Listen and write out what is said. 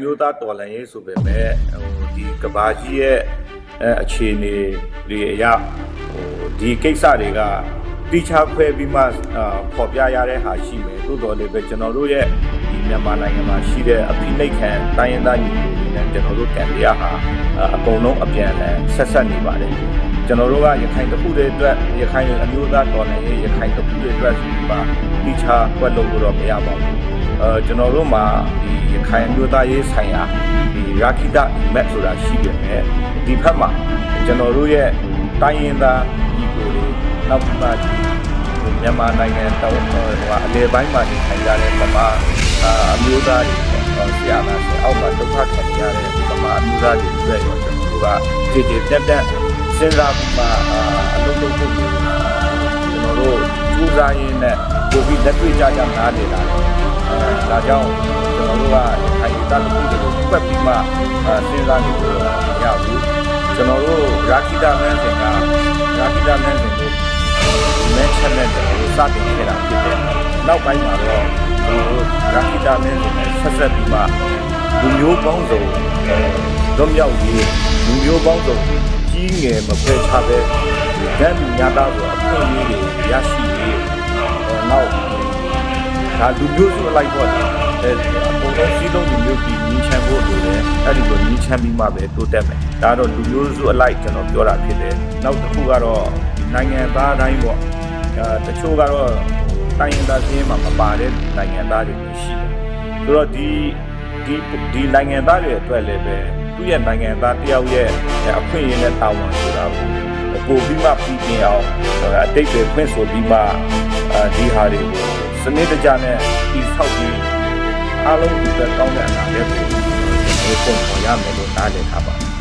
မျိုးသားတော်လှန်ရေးဆိုပေမဲ့ဟိုဒီကဘာကြီးရဲ့အဲအခြေအနေတွေအရဟိုဒီကိစ္စတွေကတိချခွဲပြီးမှအာပေါ်ပြရတဲ့ဟာရှိမယ်သို့တော်လည်းပဲကျွန်တော်တို့ရဲ့ဒီမြန်မာနိုင်ငံမှာရှိတဲ့အဖိနှိတ်ခံတိုင်းရင်းသားညီကိုတွေနဲ့ကျွန်တော်တို့ကန်တရားဟာအာအကုန်လုံးအပြန်အလှန်ဆက်ဆက်နေပါတယ်ကျွန်တော်တို့ကရခိုင်တစ်ခုတည်းအတွက်ရခိုင်အမျိုးသားတော်လှန်ရေးရခိုင်တစ်ခုတည်းအတွက်ဆိုပြီးမှတိချကွက်လို့တော့မရပါဘူး အဲကျွန်တော်တို့မှာဒီရခိုင်အမျိုးသားရေးဆိုင်ရာဒီရာခိတမက်ဆိုတာရှိတယ်နဲ့ဒီဖက်မှာကျွန်တော်တို့ရဲ့တိုင်းရင်းသားဒီကိုတွေနောက်ပြီးမှဒီဟိုမြန်မာနိုင်ငံတောင်ဟိုကအလေပိုင်းမှာနေထိုင်ကြတဲ့ဗမာအာအမျိုးသားတွေပေါ့ဆရာနာဆိုအောက်မှာဒုက္ခခံနေရတဲ့ဗမာအမျိုးသားတွေအတွက်ရောကျွန်တော်တို့ကကြည်ကြည်ပြတ်ပြတ်စဉ်းစားပြီးမှအာအလုပ်လုပ်ဖို့ကျွန်တော်တို့ကြိုးစားရင်းနဲ့ပိုပြီးလက်တွေ့ကြကြနားလည်လာတယ်အဲဒါ ကြောင့်ကျွန်တော်တို့ကခိုင်တာတစ်ခုတည်းကိုဖွက်ပြီးမှအဲစဉ်းစားနေလို့မရဘူးကျွန်တော်တို့ရာခိတာမန်းစင်ကရာခိတာမန်းစင်ကိုမန်းချက်နဲ့ကျွန်တော်တို့စတင်ခဲ့တာဖြစ်တယ်နောက်ပိုင်းမှာတော့ကျွန်တော်တို့ရာခိတာမန်းစင်နဲ့ဆက်ဆက်ပြီးမှလူမျိုးပေါင်းစုံအဲလွတ်မြောက်ရေးလူမျိုးပေါင်းစုံကြီးငယ်မဖွဲခြားပဲဒန်းညတာဆိုအခွင့်အရေးတွေရရှိရေးအဲနောက် ဒါလူမျိုးစုအလိုက်ပေါ့လေအဲအကုန်လုံးစီးလုံးလူမျိုးပြီးညီချမ်းဖို့လိုတယ်အဲ့ဒီလိုညီချမ်းပြီးမှပဲတိုးတက်မယ်ဒါကတော့လူမျိုးစုအလိုက်ကျွန်တော်ပြောတာဖြစ်တယ်နောက်တစ်ခုကတော့နိုင်ငံသားတိုင်းပေါ့အဲတချို့ကတော့တိုင်းရင်းသားစင်းမှာမပါတဲ့နိုင်ငံသားတွေရှိတယ်ဆိုတော့ဒီဒီဒီနိုင်ငံသားတွေအတွက်လည်းပဲသူ့ရဲ့နိုင်ငံသားတယောက်ရဲ့အခွင့်အရေးနဲ့တာဝန်ဆိုတာကိုပို့ပြီးမှပြီးပြအောင်အတိတ်တွေဖွင့်ဆိုပြီးမှအဲဒီဟာတွေကို စနစ်တကျနဲ့ဒီဆောက်ပြီးအားလုံးဒီပဲကောင်းတဲ့အနာဂတ်ကိုဒီပုံပေါ်ရမယ်လို့နားလည်ထားပါ